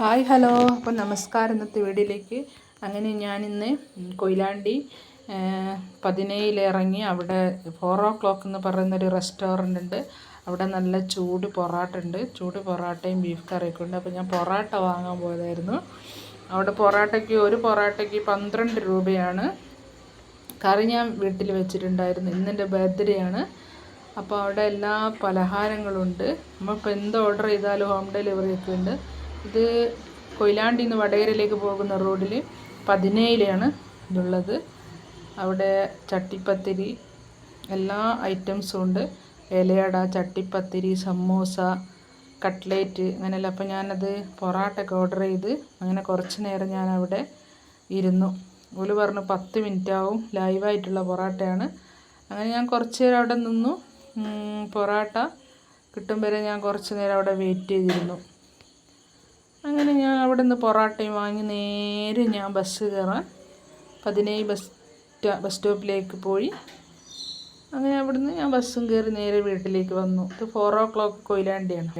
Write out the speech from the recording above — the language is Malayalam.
Hi hello. അപ്പോൾ നമസ്കാരം ഇന്നത്തെ വീഡിയോയിലേക്ക്. അങ്ങനെ ഞാനിന്ന് കൊയിലാണ്ടി പതിനേഴിലിറങ്ങി അവിടെ ഫോർ ഓ ക്ലോക്ക് എന്ന് പറയുന്നൊരു റെസ്റ്റോറന്റ് ഉണ്ട്. അവിടെ നല്ല ചൂട് പൊറാട്ട ഉണ്ട്. ചൂട് പൊറാട്ടയും ബീഫ് കറിയൊക്കെ ഉണ്ട്. അപ്പോൾ ഞാൻ പൊറാട്ട വാങ്ങാൻ പോയതായിരുന്നു. അവിടെ പൊറാട്ടയ്ക്ക് ഒരു പൊറാട്ടയ്ക്ക് പന്ത്രണ്ട് രൂപയാണ്. കറി ഞാൻ വീട്ടിൽ വെച്ചിട്ടുണ്ടായിരുന്നു. ഇന്നെന്റെ ബർത്ത്ഡേ ആണ്. അപ്പോൾ അവിടെ എല്ലാ പലഹാരങ്ങളുണ്ട് നമ്മളിപ്പോൾ എന്ത് ഓർഡർ ചെയ്താലും ഹോം ഡെലിവറി ഒക്കെ ഉണ്ട്. ഇത് കൊയിലാണ്ടി നിന്ന് വടകരയിലേക്ക് പോകുന്ന റോഡിൽ പതിനേഴിലാണ് ഇതുള്ളത്. അവിടെ ചട്ടിപ്പത്തിരി എല്ലാ ഐറ്റംസും ഉണ്ട്. ഇലയട ചട്ടിപ്പത്തിരി സമൂസ കട്ട്ലേറ്റ് അങ്ങനെയല്ല. അപ്പോൾ ഞാനത് പൊറാട്ടൊക്കെ ഓർഡർ ചെയ്ത് അങ്ങനെ കുറച്ച് നേരം ഞാൻ അവിടെ ഇരുന്നു. ഓൽ പറഞ്ഞു പത്ത് മിനിറ്റ് ആവും ലൈവായിട്ടുള്ള പൊറാട്ടയാണ്. അങ്ങനെ ഞാൻ കുറച്ച് നേരം അവിടെ നിന്നു. പൊറാട്ട കിട്ടും വരെ ഞാൻ കുറച്ച് നേരം അവിടെ വെയിറ്റ് ചെയ്തിരുന്നു. അങ്ങനെ ഞാൻ അവിടെ നിന്ന് പൊറോട്ടയും വാങ്ങി നേരെ ഞാൻ ബസ് കയറാൻ പതിനേഴ് ബസ് ബസ് സ്റ്റോപ്പിലേക്ക് പോയി. അങ്ങനെ അവിടുന്ന് ഞാൻ ബസ്സും കയറി നേരെ വീട്ടിലേക്ക് വന്നു. ഇത് ഫോർ ഓ ക്ലോക്ക് കൊയിലാണ്ടിയാണ്.